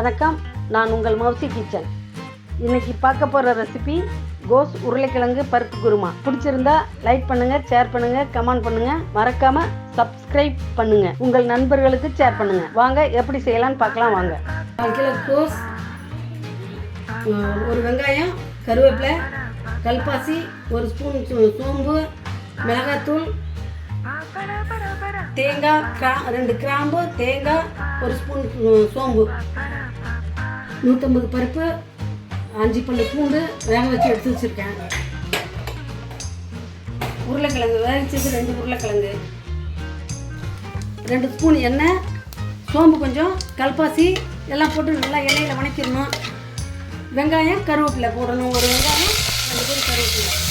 வணக்கம். நான் உங்கள் மௌசி கிச்சன் இன்னைக்கு பார்க்க போகிற ரெசிபி கோஸ் உருளைக்கிழங்கு பருப்பு குருமா. பிடிச்சிருந்தா லைக் பண்ணுங்கள் ஷேர் பண்ணுங்கள் கமெண்ட் பண்ணுங்கள் மறக்காம சப்ஸ்கிரைப் பண்ணுங்கள் உங்கள் நண்பர்களுக்கு ஷேர் பண்ணுங்கள் வாங்க எப்படி செய்யலாம்னு பார்க்கலாம் வாங்க. கிலோ கோஸ் ஒரு வெங்காயம் கருவேப்பிலை கல்பாசி ஒரு ஸ்பூன் சோம்பு மிளகாத்தூள் தேங்காய் கிரா ரெண்டு கிராம்பு தேங்காய் ஒரு ஸ்பூன் சோம்பு. நூற்றம்பது பருப்பு அஞ்சு பல்லு பூண்டு வேக வச்சு எடுத்து வச்சுருக்கேன். உருளைக்கிழங்கு வேக ரெண்டு உருளைக்கிழங்கு. ரெண்டு ஸ்பூன் எண்ணெய் சோம்பு கொஞ்சம் கல்பாசி எல்லாம் போட்டு நல்லா எண்ணெயில் வணக்கிடணும். வெங்காயம் கருவேப்பிலை போடணும். ஒரு வெங்காயம் ரெண்டு பேரும் கருவேப்பிலை.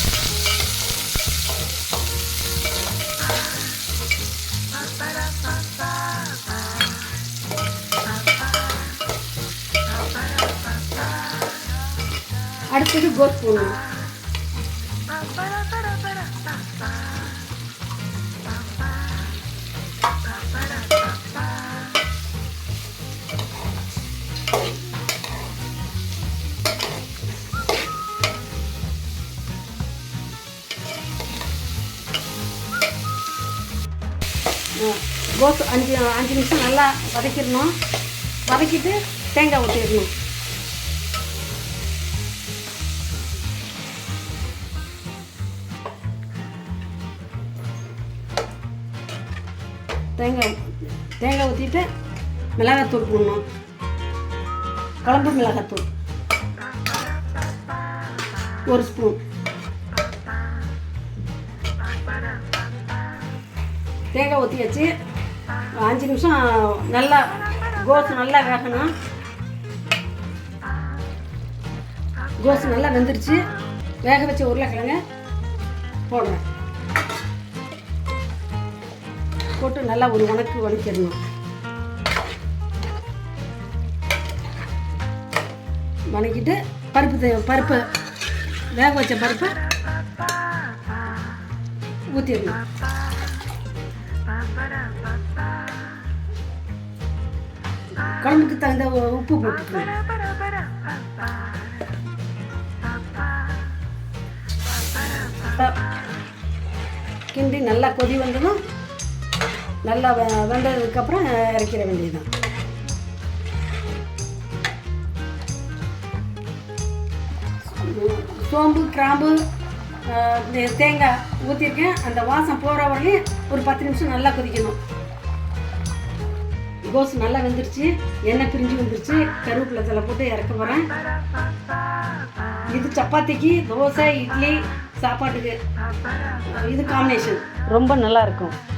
அடுத்தது கோஸ் போடணும் கோஸ் அஞ்சு அஞ்சு நிமிஷம் நல்லா வதக்கிடணும். வதக்கிட்டு தேங்காய் ஊற்றிடணும் தேங்காய் தேங்காய் ஊற்றிட்டு மிளகாத்தூள் போடணும். குழம்பு மிளகாத்தூள். ஒரு ஸ்பூன் தேங்காய் ஊற்றி வச்சு அஞ்சு நிமிஷம் நல்லா கோஸ் நல்லா வேகணும். கோஸ் நல்லா வெந்துருச்சு. வேக வச்ச உருளைக்கிழங்க போடுறேன். போட்டு நல்லா ஒரு உனக்கு வதக்கிடணும் வணக்கிட்டு பருப்பு பருப்பு வேக வச்ச பருப்பு ஊற்றிடணும் குழம்புக்கு தகுந்த உப்பு போட்டுக்கணும். கிண்டி நல்லா கொதி வந்ததும் நல்லா வெ- வெந்ததுக்கப்புறம் இறக்கிற வேண்டியதுதான். சோம்பு கிராம்பு தேங்காய் ஊற்றிருக்கேன் அந்த வாசம் போகிற வரையும் ஒரு பத்து நிமிஷம் நல்லா கொதிக்கணும். கோஸ் நல்லா வெந்துருச்சு. எண்ணெய் பிரிஞ்சு வந்துருச்சு. கருவேப்பிலை தலை போட்டு இறக்க போகிறேன் இது சப்பாத்திக்கு தோசை இட்லி சாப்பாட்டுக்கு. இது காம்பினேஷன் ரொம்ப நல்லா இருக்கும்.